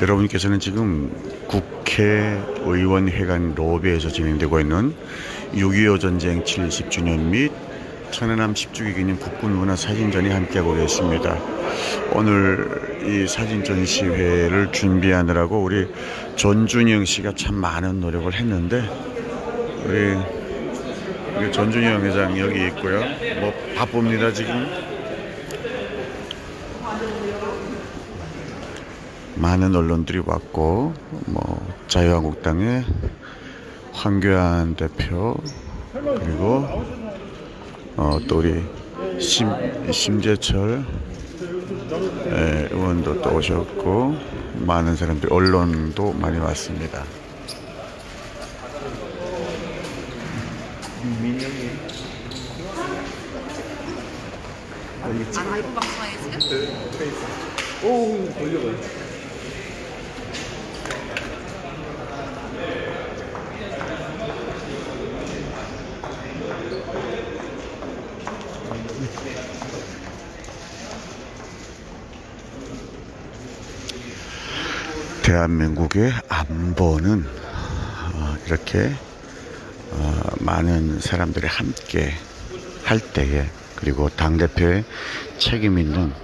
여러분께서는 지금 국회의원회관 로비에서 진행되고 있는 6.25 전쟁 70주년 및 천안함 10주기 기념 국군문화 사진전이 함께하고 계십니다. 오늘 이 사진 전시회를 준비하느라고 우리 전준영 씨가 참 많은 노력을 했는데 우리 전준영 회장 여기 있고요. 뭐 바쁩니다 지금. 많은 언론들이 왔고 뭐 자유한국당의 황교안 대표 그리고 어, 또 우리 심, 심재철 예, 의원도 또 오셨고 많은 사람들 언론도 많이 왔습니다. 아, 라이브 방송하게 지금? 오, 걸려가요. 대한민국의 안보는 어, 이렇게 어, 많은 사람들이 함께 할 때에 그리고 당대표의 책임 있는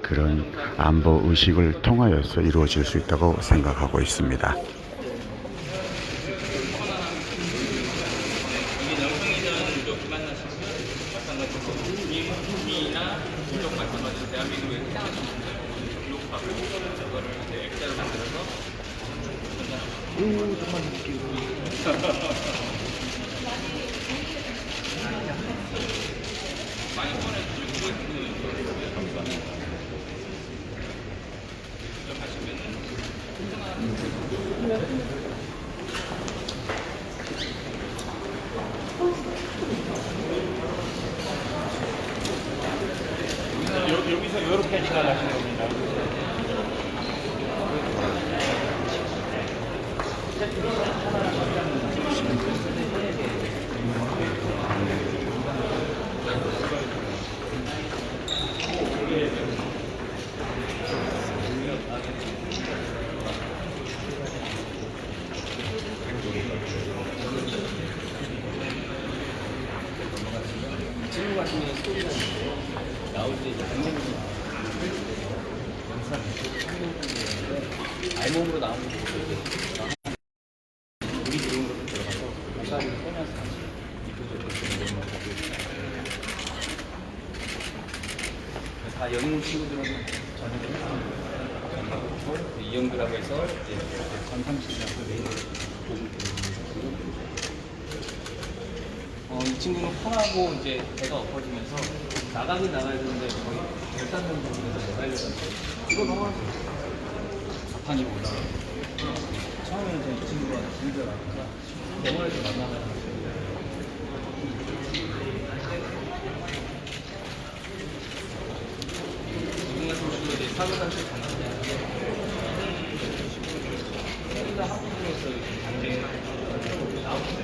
그런 안보 의식을 통하여서 이루어질 수 있다고 생각하고 있습니다. 여기서 이렇게 지나가시는 겁니다. 친구 같은 경우는 스토리가 있는데 나올 때 이제 굉장히 영상 알몸으로 나오는 게 우리 들어온 것도 들어가서 모사리를 빼면서 다시 넘어가고 다. 영문 친구들은 전하고 이영규라고 해서 이제 전상식이라고 메인 보고 어, 이 친구는 펑하고 이제 배가 엎어지면서 나가긴 나가야 되는데 거의 결단된 부분에서 내달려서 이거 넘어가서 자판이 올라가 처음에는 이 친구가 진짜 나니까 만나가지고. 지금 같은 경우도 이제 사고 당시 당시에 우리가 한국에서 전쟁 나오기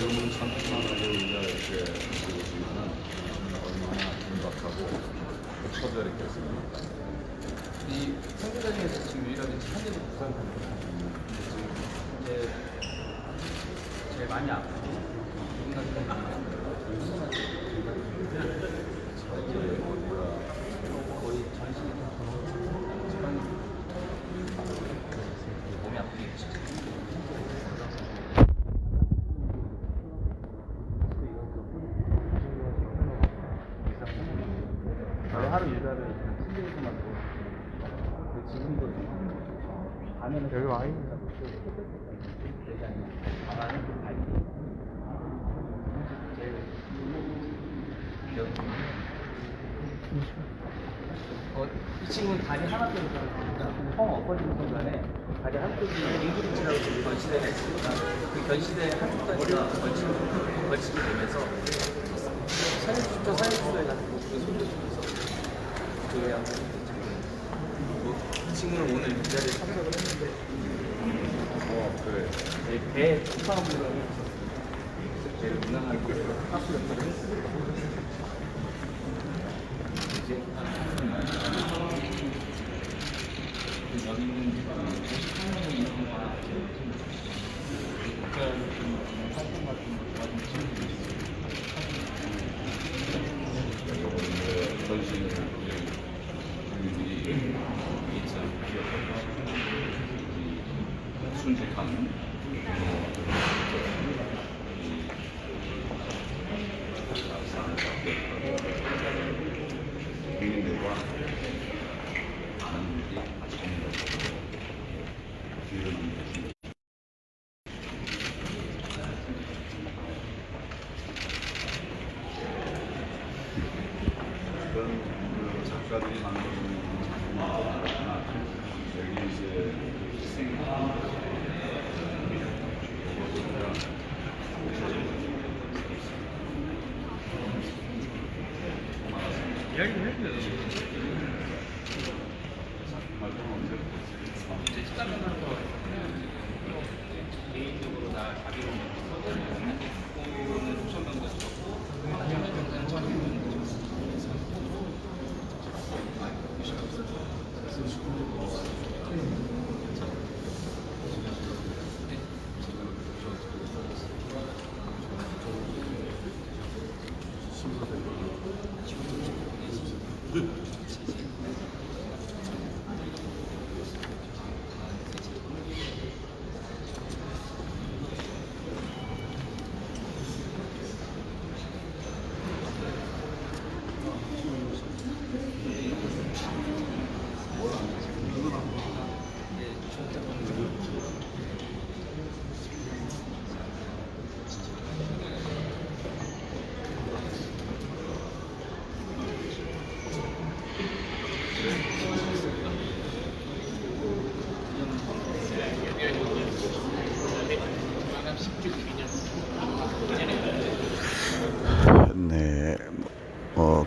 지금은 전투만으로 이렇게 보시면은 얼마나 긴박하고 처절했겠습니까? 이 선교단에서 지금 유일하게 한대도 부산 가는 이제 제일 많이 아프고 기분 같은 경우는 이제 우리가 거의 전신이 다 돌아오고 지방이 몸이 아프게 진짜 하루 일과를 침대에서만 그 지금도 가면은 여기 와 있는 어, 이 친구는 다리 하나 때문에 그러니까 펑 엎어지는 순간에 다리 한쪽이 인구리치라고 좀 건시대가 있으니까 그 건시대 한쪽까지가 걸치게, 걸치게 되면서 사진수첩 해가지고 그 손을 주면서 그 양반 뭐이 친구는 오늘 이 자리에 참석을 했는데. 어그 배에 촉감으로 배를 운항하는 걸 역할을 했어요. 이제 그 여기 그 있는 8 0 0 0명 이상과 국가 민들과 많은 일이 아침에 뒤를 넘겼습니다. 그런 그 작가들이 만들 ಹೇಳಿ ಹೇಳಿ 哼。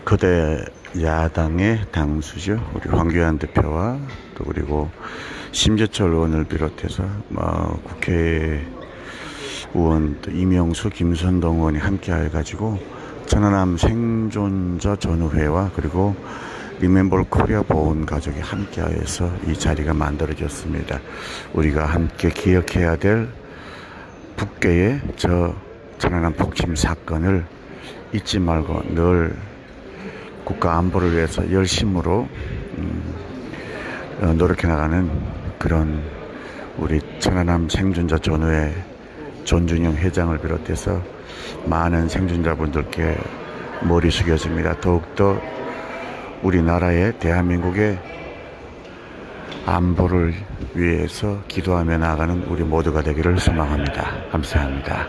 거대 야당의 당수죠. 우리 황교안 대표와 또 그리고 심재철 의원을 비롯해서 뭐 국회 의원 또 이명수, 김선동 의원이 함께해 가지고 천안함 생존자 전우회와 그리고 리멤버 코리아 보훈 가족이 함께하여서 이 자리가 만들어졌습니다. 우리가 함께 기억해야 될 북계의 저 천안함 폭침 사건을 잊지 말고 늘 국가 안보를 위해서 열심으로 음, 어, 노력해 나가는 그런 우리 천안함 생존자 전후의 존준영 회장을 비롯해서 많은 생존자분들께 머리 숙여집니다. 더욱더 우리나라의 대한민국의 안보를 위해서 기도하며 나아가는 우리 모두가 되기를 소망합니다. 감사합니다.